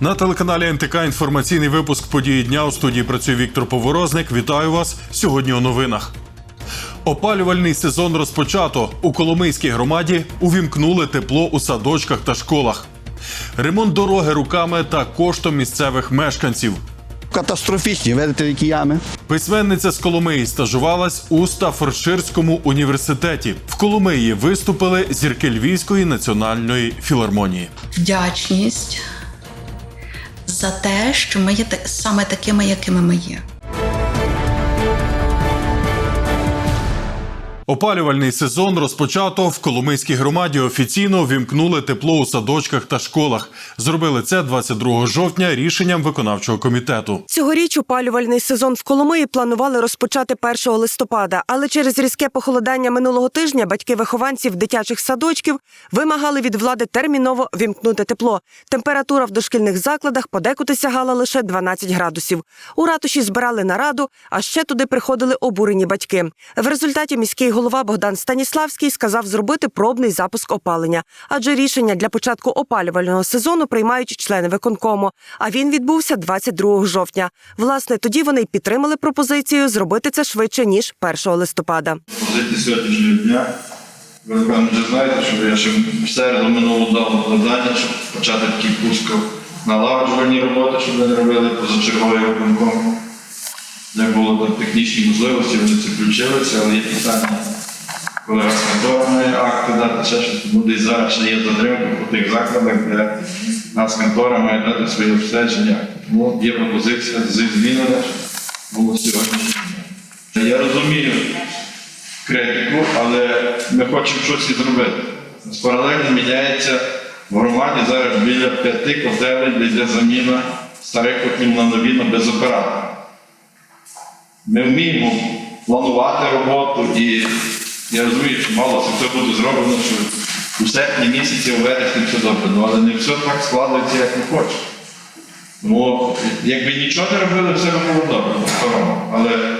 На телеканалі НТК інформаційний випуск події дня у студії працює Віктор Поворозник. Вітаю вас сьогодні у новинах. Опалювальний сезон розпочато. У Коломийській громаді увімкнули тепло у садочках та школах. Ремонт дороги руками та коштом місцевих мешканців. Катастрофічні, видите, які ями. Письменниця з Коломиї стажувалась у Стафордширському університеті. В Коломиї виступили зірки Львівської національної філармонії. вдячність за те, що ми є саме такими, якими ми є. Опалювальний сезон розпочато в Коломийській громаді. Офіційно вімкнули тепло у садочках та школах. Зробили це 22 жовтня рішенням виконавчого комітету. Цьогоріч опалювальний сезон в Коломиї планували розпочати 1 листопада, але через різке похолодання минулого тижня батьки вихованців дитячих садочків вимагали від влади терміново вімкнути тепло. Температура в дошкільних закладах подекуди сягала лише 12 градусів. У ратуші збирали нараду, а ще туди приходили обурені батьки. В результаті міський голова Богдан Станіславський сказав зробити пробний запуск опалення, адже рішення для початку опалювального сезону приймають члени виконкому. А він відбувся 22 жовтня. Власне, тоді вони й підтримали пропозицію зробити це швидше ніж 1 листопада. Позиції сьогоднішнього дня. Ви вже знаєте, що я ще в середу минуло дав завдання, щоб почати такий пуск налагоджувальні роботи, щоб вони робили позачерговий виконком. Не було технічні можливості, вони це включилися, але є питання, коли раз контора акти дати, ще щось, тому десь зараз ще є затримка по тих закладах, де нас контора має дати своє обстеження. Тому є пропозиція з змінами, було дня. Я розумію, критику, але ми хочемо щось і зробити. Паралельно міняється в громаді зараз біля п'яти котелень, де йде заміна старих котелів на нові на без оператора. Ми вміємо планувати роботу і я розумію, що мало це все буде зроблено, що у серпні місяці, у вересні все добре, ну, але не все так складається, як ми хочемо. Тому якби нічого не робили, все було добре, по-старому. Але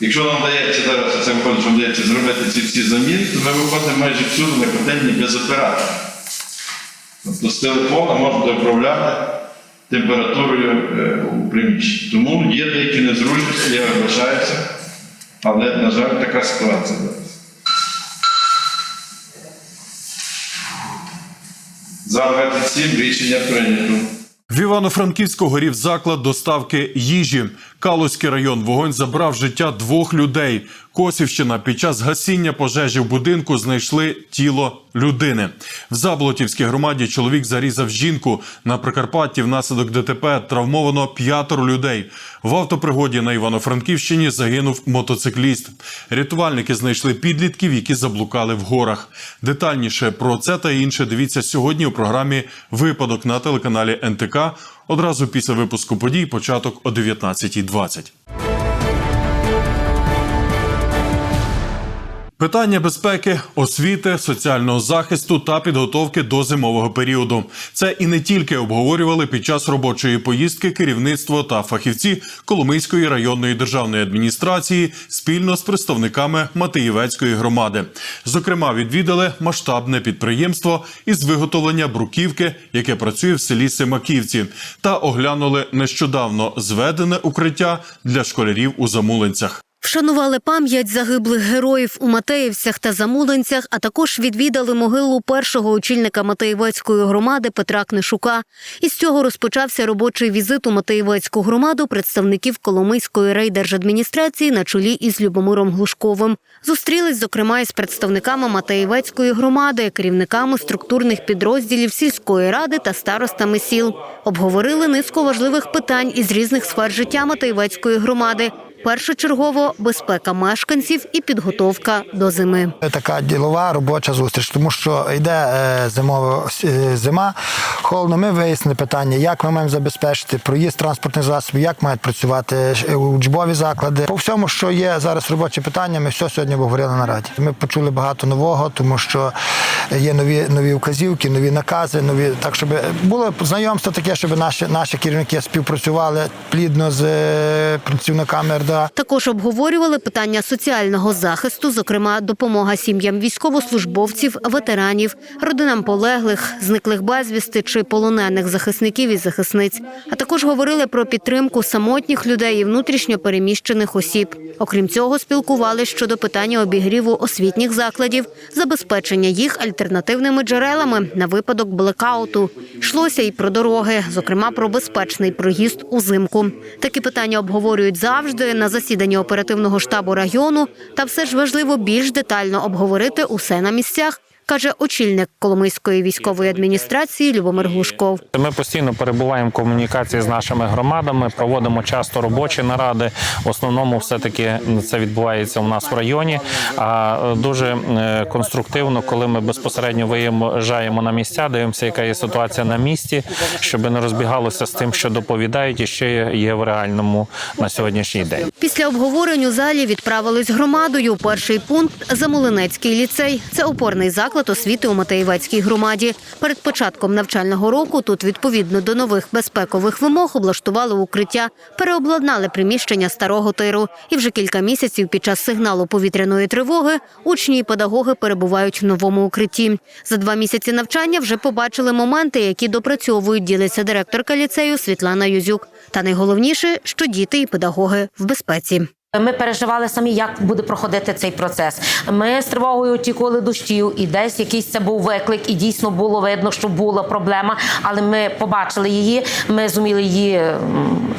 Якщо нам дається зараз, це виходить, вдається зробити ці всі заміни, то ми виходимо майже всюди на котельні без оператора. Тобто з телефона можна управляти температурою е, у приміщенні. Тому є деякі незручності, я вибачаюся, але, на жаль, така ситуація. За 27 рішення прийнято. В Івано-Франківську горів заклад доставки їжі. Калузький район вогонь забрав життя двох людей. Косівщина під час гасіння пожежі в будинку знайшли тіло людини. В Заблотівській громаді чоловік зарізав жінку. На Прикарпатті внаслідок ДТП травмовано п'ятеро людей. В автопригоді на Івано-Франківщині загинув мотоцикліст. Рятувальники знайшли підлітків, які заблукали в горах. Детальніше про це та інше дивіться сьогодні у програмі Випадок на телеканалі НТК. Одразу після випуску подій початок о 19.20. Питання безпеки, освіти, соціального захисту та підготовки до зимового періоду. Це і не тільки обговорювали під час робочої поїздки керівництво та фахівці Коломийської районної державної адміністрації спільно з представниками Матеївецької громади. Зокрема, відвідали масштабне підприємство із виготовлення бруківки, яке працює в селі Семаківці, та оглянули нещодавно зведене укриття для школярів у Замулинцях. Вшанували пам'ять загиблих героїв у Матеївцях та Замулинцях, а також відвідали могилу першого очільника Матеївецької громади Петра Книшука. Із цього розпочався робочий візит у Матеївецьку громаду представників Коломийської райдержадміністрації на чолі із Любомиром Глушковим. Зустрілись, зокрема, із представниками Матеївецької громади, керівниками структурних підрозділів сільської ради та старостами сіл. Обговорили низку важливих питань із різних сфер життя Матеївецької громади. Першочергово безпека мешканців і підготовка до зими. Така ділова робоча зустріч, тому що йде е, зимова е, зима, холодно. Ми вияснили питання, як ми маємо забезпечити проїзд транспортних засобів, як мають працювати е, учбові заклади. По всьому, що є зараз робочі питання, ми все сьогодні обговорили на раді. Ми почули багато нового, тому що є нові нові вказівки, нові накази, нові так, щоб було знайомство таке, щоб наші наші керівники співпрацювали плідно з працівниками РДА. Також обговорювали питання соціального захисту, зокрема допомога сім'ям військовослужбовців, ветеранів, родинам полеглих, зниклих безвісти чи полонених захисників і захисниць. А також говорили про підтримку самотніх людей і внутрішньо переміщених осіб. Окрім цього, спілкували щодо питання обігріву освітніх закладів, забезпечення їх альтернативними джерелами на випадок блекауту. Йшлося і про дороги, зокрема про безпечний проїзд узимку. Такі питання обговорюють завжди на засіданні оперативного штабу району. Та все ж важливо більш детально обговорити усе на місцях, каже очільник Коломийської військової адміністрації Любомир Глушков. Ми постійно перебуваємо в комунікації з нашими громадами, проводимо часто робочі наради. В основному, все таки це відбувається у нас в районі. А е, дуже е, конструктивно, коли ми безпосередньо виїжджаємо на місця, дивимося, яка є ситуація на місці, щоб не розбігалося з тим, що доповідають, і ще є в реальному на сьогоднішній день. Після обговорень у залі відправились громадою. Перший пункт Замолинецький ліцей. Це опорний заклад освіти у Матеєвецькій громаді. Перед початком навчального року тут, відповідно до нових безпекових вимог, облаштували укриття, переобладнали приміщення старого тиру. І вже кілька місяців під час сигналу повітряної тривоги учні і педагоги перебувають в новому укритті. За два місяці навчання вже побачили моменти, які допрацьовують, ділиться директорка ліцею Світлана Юзюк. Та найголовніше, що діти і педагоги в безпеці. Ми переживали самі, як буде проходити цей процес. Ми з тривогою очікували дощів, і десь якийсь це був виклик, і дійсно було видно, що була проблема. Але ми побачили її. Ми зуміли її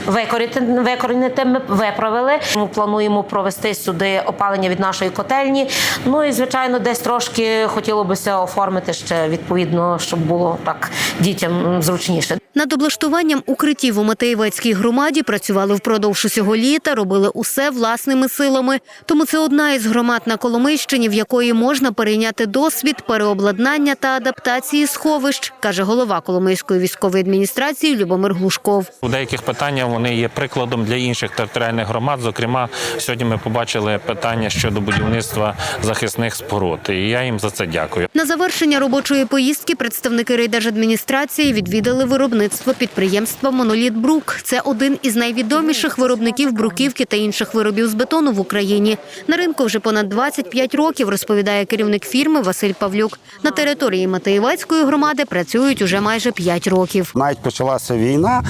викорити, викорінити. Ми виправили. Ми плануємо провести сюди опалення від нашої котельні. Ну і звичайно, десь трошки хотілося оформити ще відповідно, щоб було так дітям зручніше. Над облаштуванням укриттів у Матеєвецькій громаді працювали впродовж усього літа, робили усе власними силами. Тому це одна із громад на Коломийщині, в якої можна перейняти досвід переобладнання та адаптації сховищ, каже голова Коломийської військової адміністрації Любомир Глушков. У деяких питаннях вони є прикладом для інших територіальних громад. Зокрема, сьогодні ми побачили питання щодо будівництва захисних споруд. І я їм за це дякую. На завершення робочої поїздки представники райдержадміністрації відвідали виробництво підприємства Моноліт Брук. Це один із найвідоміших виробників бруківки та інших виробів з бетону в Україні. На ринку вже понад 25 років, розповідає керівник фірми Василь Павлюк. На території Матеєвецької громади працюють уже майже 5 років. Навіть почалася війна,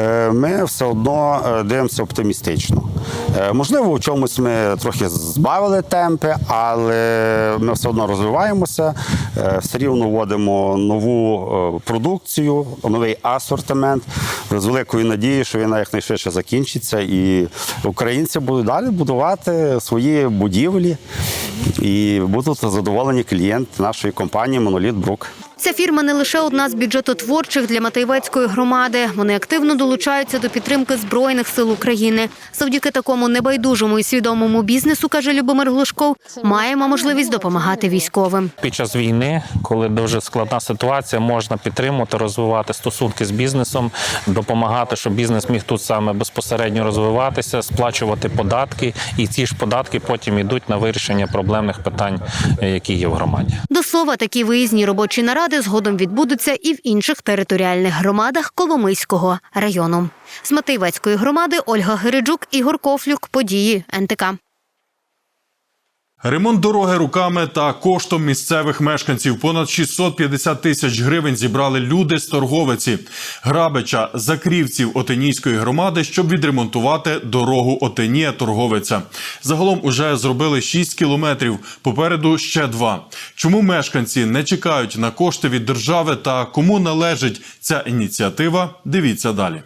е, ми все одно е, дивимося оптимістично. Е, Можливо, у чомусь ми трохи збавили темпи, але ми все одно розвиваємося, все рівно вводимо нову е, продукцію, новий асортимент з великою надією, що війна якнайшвидше закінчиться, і українці будуть далі будувати свої будівлі і будуть задоволені клієнти нашої компанії Моноліт Брук. Ця фірма не лише одна з бюджетотворчих для Матейвецької громади. Вони активно долучаються до підтримки збройних сил України. Завдяки такому небайдужому і свідомому бізнесу, каже Любомир Глушков, маємо можливість допомагати військовим. Під час війни, коли дуже складна ситуація, можна підтримувати, розвивати стосунки з бізнесом, допомагати, щоб бізнес міг тут саме безпосередньо розвиватися, сплачувати податки, і ці ж податки потім йдуть на вирішення проблемних питань, е, які є в громаді. До слова, такі виїзні робочі наради згодом відбудуться і в інших територіальних громадах Коломийського району. З Матейвецької громади Ольга Гириджук, Ігор Кофлюк, події НТК. Ремонт дороги руками та коштом місцевих мешканців понад 650 тисяч гривень зібрали люди з торговиці Грабича закрівців Отинійської громади, щоб відремонтувати дорогу Отинія торговиця. Загалом уже зробили 6 кілометрів. Попереду ще два. Чому мешканці не чекають на кошти від держави та кому належить ця ініціатива? Дивіться далі.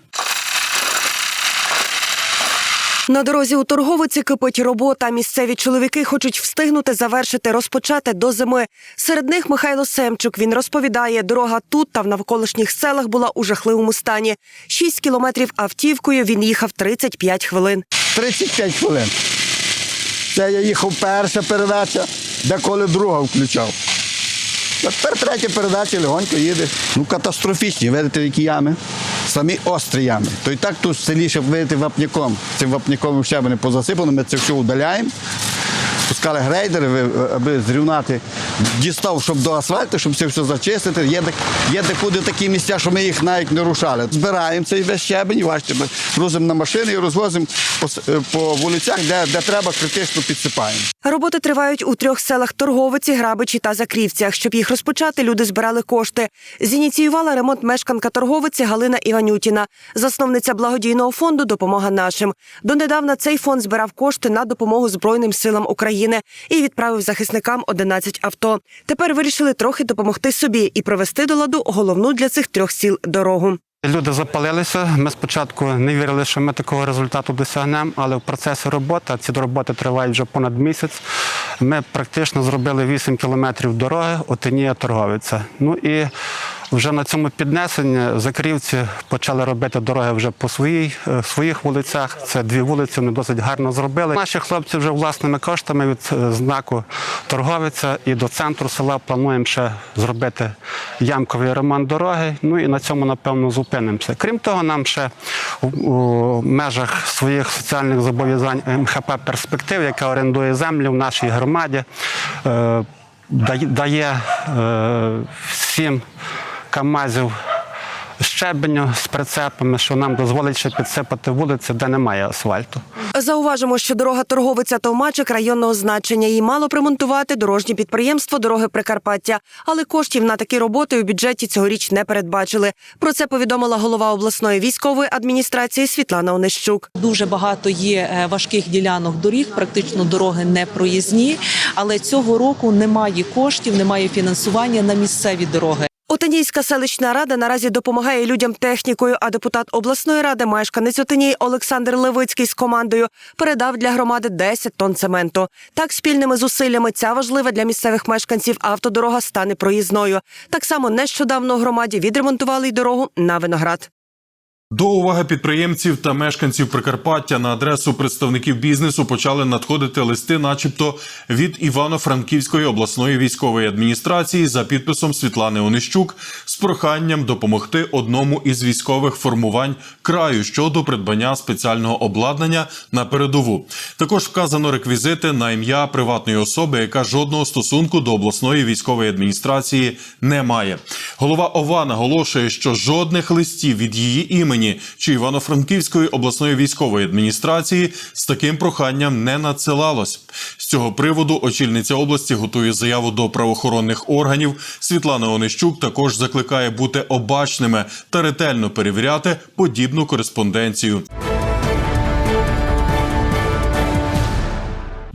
На дорозі у торговиці кипить робота. Місцеві чоловіки хочуть встигнути завершити розпочати до зими. Серед них Михайло Семчук. Він розповідає, дорога тут та в навколишніх селах була у жахливому стані. Шість кілометрів автівкою він їхав 35 хвилин. 35 хвилин. Це я їхав перша передача, деколи друга включав. Тепер третя передача легонько їде. Ну, катастрофічні, видите, які ями. Самі острі ями. То і так тут в селі, щоб видати вапняком. Цим вапняком ще не позасипано, ми це все удаляємо. Пускали грейдери, аби зрівнати дістав, щоб до асфальту, щоб це все зачистити. Є, є декуди такі місця, що ми їх навіть не рушали. Збираємо цей весь щебень, бачите, грузимо на машини і розвозимо по, е, по вулицях, де, де треба, критично підсипаємо. Роботи тривають у трьох селах Торговиці, Грабичі та Закрівцях. Щоб їх розпочати, люди збирали кошти. Зініціювала ремонт мешканка Торговиці Галина Іванютіна, засновниця благодійного фонду Допомога нашим. Донедавна цей фонд збирав кошти на допомогу Збройним силам України і відправив захисникам 11 авто. Тепер вирішили трохи допомогти собі і провести до ладу головну для цих трьох сіл дорогу. Люди запалилися. Ми спочатку не вірили, що ми такого результату досягнемо, але в процесі роботи, ці роботи тривають вже понад місяць. Ми практично зробили 8 кілометрів дороги Отинія Торговиця. Ну і вже на цьому піднесенні закрівці почали робити дороги вже по своїй, е, своїх вулицях. Це дві вулиці, вони досить гарно зробили. Наші хлопці вже власними коштами від е, знаку торговиця і до центру села плануємо ще зробити ямковий ремонт дороги. Ну і на цьому, напевно, зупинимося. Крім того, нам ще у, межах своїх соціальних зобов'язань МХП Перспектив, яка орендує землю в нашій громаді, е, дає- дає е, сім камазів щебеню з прицепами, що нам дозволить ще підсипати вулиці, де немає асфальту. Зауважимо, що дорога торговиця Товмачик районного значення. Її мало примонтувати дорожнє підприємство дороги Прикарпаття, але коштів на такі роботи у бюджеті цьогоріч не передбачили. Про це повідомила голова обласної військової адміністрації Світлана Онищук. Дуже багато є е, важких ділянок доріг, практично дороги не проїзні, але цього року немає коштів, немає фінансування на місцеві дороги. Отинійська селищна рада наразі допомагає людям технікою, а депутат обласної ради, мешканець Отиній Олександр Левицький з командою передав для громади 10 тонн цементу. Так, спільними зусиллями ця важлива для місцевих мешканців автодорога стане проїзною. Так само нещодавно громаді відремонтували й дорогу на виноград. До уваги підприємців та мешканців Прикарпаття на адресу представників бізнесу почали надходити листи, начебто від Івано-Франківської обласної військової адміністрації за підписом Світлани Онищук з проханням допомогти одному із військових формувань краю щодо придбання спеціального обладнання на передову. Також вказано реквізити на ім'я приватної особи, яка жодного стосунку до обласної військової адміністрації не має. Голова ОВА наголошує, що жодних листів від її імені чи Івано-Франківської обласної військової адміністрації з таким проханням не надсилалось. З цього приводу очільниця області готує заяву до правоохоронних органів. Світлана Онищук також закликає бути обачними та ретельно перевіряти подібну кореспонденцію.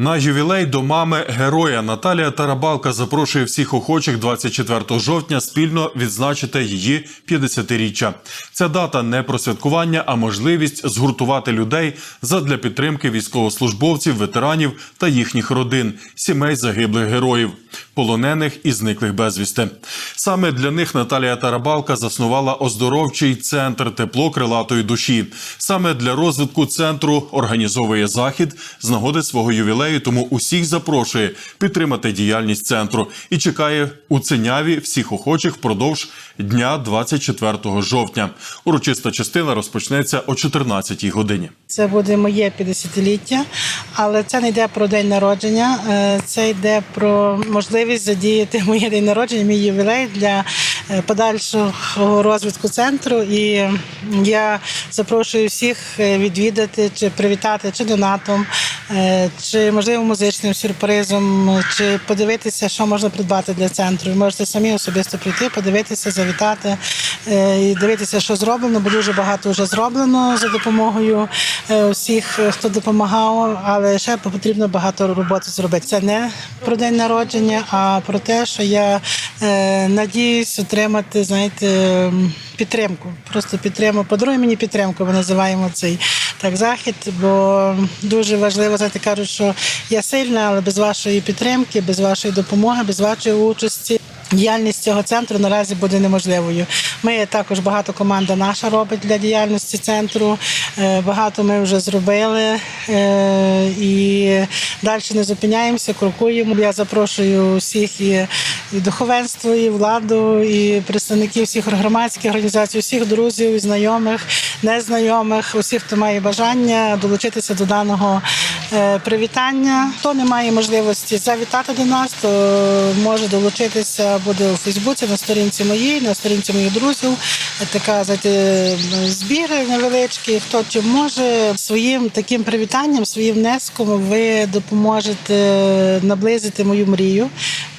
На ювілей до мами героя Наталія Тарабалка запрошує всіх охочих 24 жовтня спільно відзначити її 50-річчя. Ця дата не про святкування, а можливість згуртувати людей задля підтримки військовослужбовців, ветеранів та їхніх родин, сімей загиблих героїв, полонених і зниклих безвісти. Саме для них Наталія Тарабалка заснувала оздоровчий центр тепло крилатої душі. Саме для розвитку центру організовує захід з нагоди свого ювілею, тому усіх запрошує підтримати діяльність центру і чекає у Ценяві всіх охочих впродовж дня 24 жовтня. Урочиста частина розпочнеться о 14 годині. Це буде моє 50-ліття, але це не йде про день народження, е, це йде про можливість задіяти моє день народження, мій ювілей для подальшого розвитку центру. І я запрошую всіх е, відвідати чи привітати чи донатом, е, чи можливо музичним сюрпризом, чи подивитися, що можна придбати для центру. Ви можете самі особисто прийти, подивитися, завітати е, і дивитися, що зроблено, бо дуже багато вже зроблено за допомогою е, всіх, е, хто допомагав, але ще потрібно багато роботи зробити. Це не про день народження, а про те, що я е, надіюсь отримати, знаєте, підтримку. Просто підтримку. Мені підтримку, ми називаємо цей так захід, бо дуже важливо, знаєте, кажуть, що я сильна, але без вашої підтримки, без вашої допомоги, без вашої участі. Діяльність цього центру наразі буде неможливою. Ми також багато команда наша робить для діяльності центру. Е, Багато ми вже зробили е, і далі не зупиняємося, крокуємо. Я запрошую всіх і, духовенство, і владу, і представників всіх громадських організацій, всіх друзів, знайомих, незнайомих, усіх, хто має бажання долучитися до даного е, привітання. Хто не має можливості завітати до нас, то може долучитися буде у Фейсбуці на сторінці моїй, на сторінці моїх друзів. Така знаєте, збір невеличкий. Хто чим може своїм таким привітанням, своїм внеском ви допоможете наблизити мою мрію.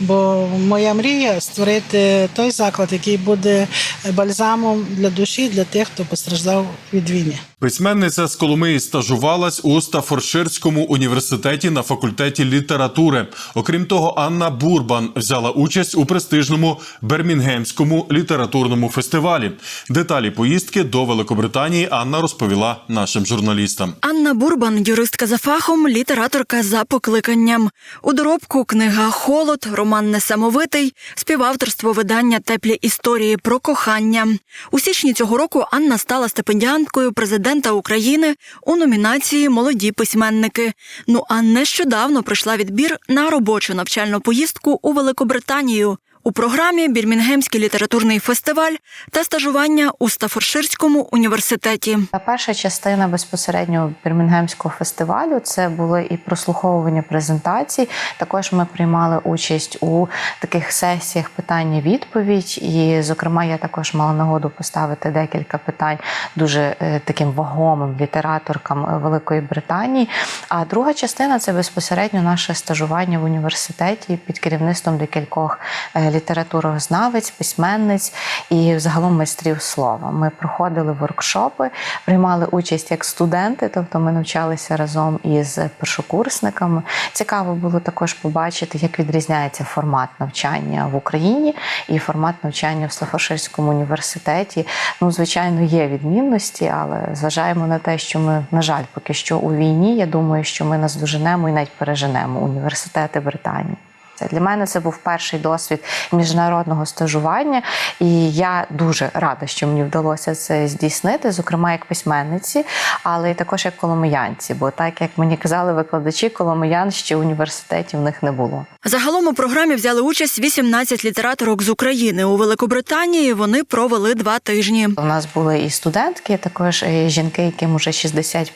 Бо моя мрія створити той заклад, який буде бальзамом для душі для тих, хто постраждав від війни. Письменниця з Коломиї стажувалась у Стафорширському університеті на факультеті літератури. Окрім того, Анна Бурбан взяла участь у престижному Бермінгемському літературному фестивалі. Деталі поїздки до Великобританії Анна розповіла нашим журналістам. Анна Бурбан, юристка за фахом, літераторка за покликанням. У доробку книга Холод, роман Несамовитий, співавторство видання Теплі історії про кохання. У січні цього року Анна стала стипендіанткою президента України у номінації Молоді письменники. Ну а нещодавно пройшла відбір на робочу навчальну поїздку у Великобританію. У програмі Бірмінгемський літературний фестиваль та стажування у Стафорширському університеті. Перша частина безпосередньо Бірмінгемського фестивалю це були і прослуховування презентацій. Також ми приймали участь у таких сесіях питання-відповідь. І, зокрема, я також мала нагоду поставити декілька питань дуже е, таким вагомим літераторкам е, Великої Британії. А друга частина це безпосередньо наше стажування в університеті під керівництвом декількох е, літературознавець, письменниць і загалом майстрів слова. Ми проходили воркшопи, приймали участь як студенти, тобто ми навчалися разом із першокурсниками. Цікаво було також побачити, як відрізняється формат навчання в Україні і формат навчання в Слафоширському університеті. Ну, звичайно, є відмінності, але зважаємо на те, що ми, на жаль, поки що у війні. Я думаю, що ми наздоженемо і навіть переженемо університети Британії. Це для мене це був перший досвід міжнародного стажування, і я дуже рада, що мені вдалося це здійснити, зокрема як письменниці, але й також як коломиянці. Бо так як мені казали викладачі, коломиян ще університетів в них не було. Загалом у програмі взяли участь 18 літераторок з України. У Великобританії вони провели два тижні. У нас були і студентки, також і жінки, яким уже 60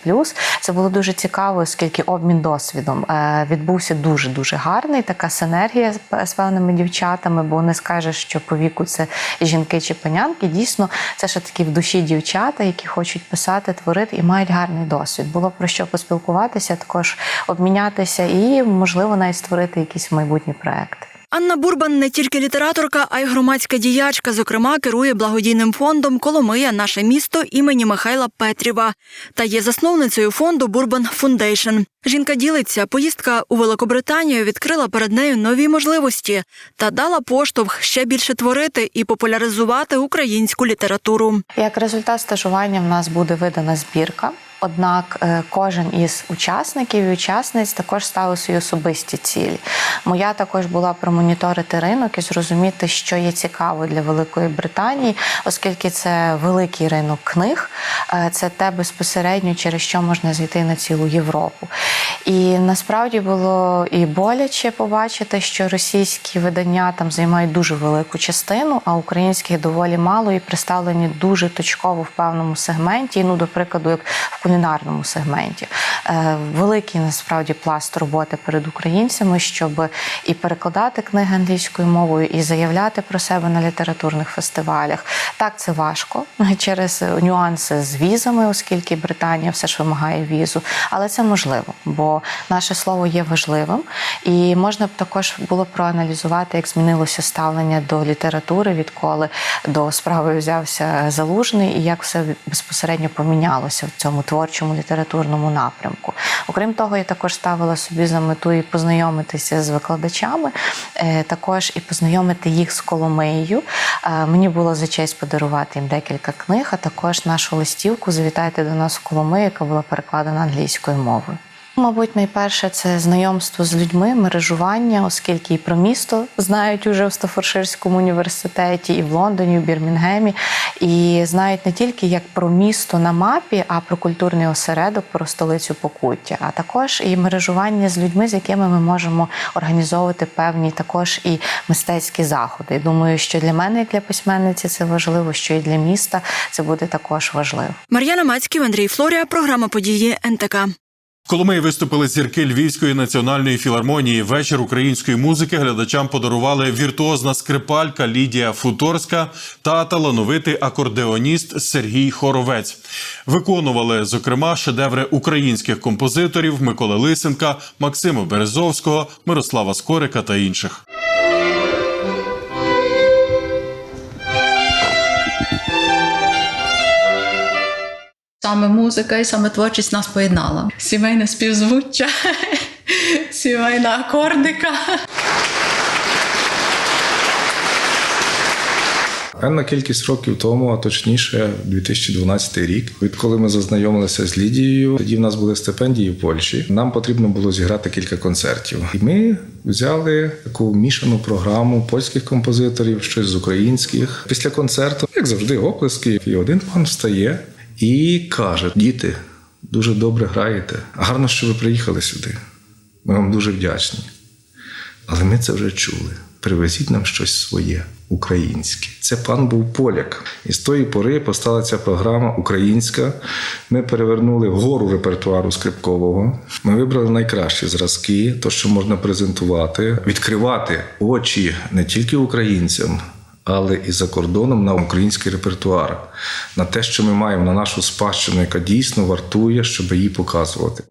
Це було дуже цікаво, оскільки обмін досвідом е, відбувся дуже дуже гарний. Така синергія з- певними дівчатами, бо не скажеш, що по віку це жінки чи панянки. Дійсно, це ще такі в душі дівчата, які хочуть писати, творити і мають гарний досвід. Було про що поспілкуватися, також обмінятися і, можливо, навіть створити якісь майбутні проекти. Анна Бурбан не тільки літераторка, а й громадська діячка. Зокрема, керує благодійним фондом Коломия наше місто імені Михайла Петріва та є засновницею фонду Бурбан Фундейшн. Жінка ділиться, поїздка у Великобританію відкрила перед нею нові можливості та дала поштовх ще більше творити і популяризувати українську літературу. Як результат стажування в нас буде видана збірка. Однак е, кожен із учасників і учасниць також ставив свої особисті цілі. Моя також була промоніторити ринок і зрозуміти, що є цікаво для Великої Британії, оскільки це великий ринок книг, е, це те безпосередньо, через що можна зайти на цілу Європу. І насправді було і боляче побачити, що російські видання там займають дуже велику частину, а українських доволі мало і представлені дуже точково в певному сегменті. Ну, до прикладу, як в кулінарному сегменті. Е, Великий насправді пласт роботи перед українцями, щоб і перекладати книги англійською мовою, і заявляти про себе на літературних фестивалях. Так, це важко через нюанси з візами, оскільки Британія все ж вимагає візу, але це можливо, бо наше слово є важливим, і можна б також було проаналізувати, як змінилося ставлення до літератури, відколи до справи взявся залужний, і як все безпосередньо помінялося в цьому творчому літературному напрямку. Окрім того, я також ставила собі за мету і познайомитися з викладачами, е, також і познайомити їх з Коломиєю. Е, Мені було за честь подарувати їм декілька книг, а також нашу листівку Завітайте до нас в Коломию, яка була перекладена англійською мовою. Мабуть, найперше це знайомство з людьми, мережування, оскільки і про місто знають уже в Стафорширському університеті, і в Лондоні, і в Бірмінгемі, і знають не тільки як про місто на мапі, а про культурний осередок, про столицю Покуття, а також і мережування з людьми, з якими ми можемо організовувати певні також і мистецькі заходи. І Думаю, що для мене, як для письменниці, це важливо, що і для міста це буде також важливо. Мар'яна Мацьків, Андрій Флорія, програма події НТК. Коломиї виступили зірки Львівської національної філармонії. Вечір української музики глядачам подарували віртуозна скрипалька Лідія Футорська та талановитий акордеоніст Сергій Хоровець. Виконували, зокрема, шедеври українських композиторів Миколи Лисенка, Максима Березовського, Мирослава Скорика та інших. Саме музика і саме творчість нас поєднала. Сімейне співзвуччя, сімейна акордика. Певна кількість років тому, а точніше, 2012 рік, відколи ми зазнайомилися з Лідією, тоді в нас були стипендії в Польщі. Нам потрібно було зіграти кілька концертів. І ми взяли таку мішану програму польських композиторів, щось з українських. Після концерту, як завжди, оплески. І один пан встає і каже: Діти, дуже добре граєте. Гарно, що ви приїхали сюди. Ми вам дуже вдячні. Але ми це вже чули. Привезіть нам щось своє, українське. Це пан був поляк. І з тої пори постала ця програма українська. Ми перевернули гору репертуару скрипкового. Ми вибрали найкращі зразки, то, що можна презентувати, відкривати очі не тільки українцям. Але і за кордоном на український репертуар, на те, що ми маємо на нашу спадщину, яка дійсно вартує, щоб її показувати.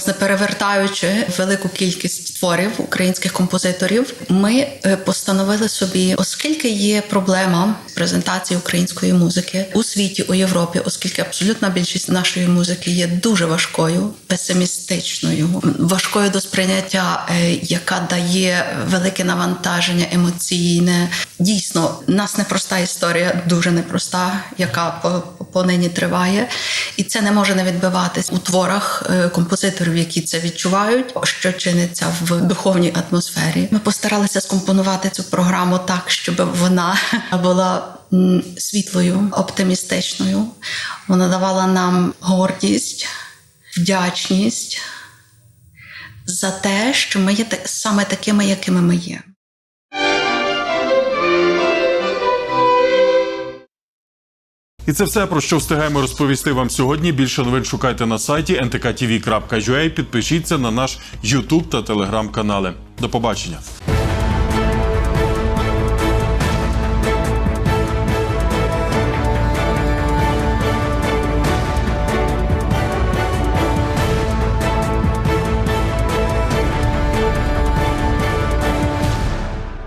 Власне, перевертаючи велику кількість творів українських композиторів, ми е, постановили собі, оскільки є проблема презентації української музики у світі у Європі, оскільки абсолютна більшість нашої музики є дуже важкою, песимістичною, важкою до сприйняття, е, яка дає велике навантаження емоційне. Дійсно, нас непроста історія, дуже непроста, яка по- понині триває, і це не може не відбиватись у творах е, композиторів, які це відчувають, що чиниться в духовній атмосфері. Ми постаралися скомпонувати цю програму так, щоб вона була світлою, оптимістичною. Вона давала нам гордість, вдячність за те, що ми є саме такими, якими ми є. І це все про що встигаємо розповісти вам сьогодні. Більше новин шукайте на сайті ntktv.ua. Підпишіться на наш YouTube та Telegram канали. До побачення.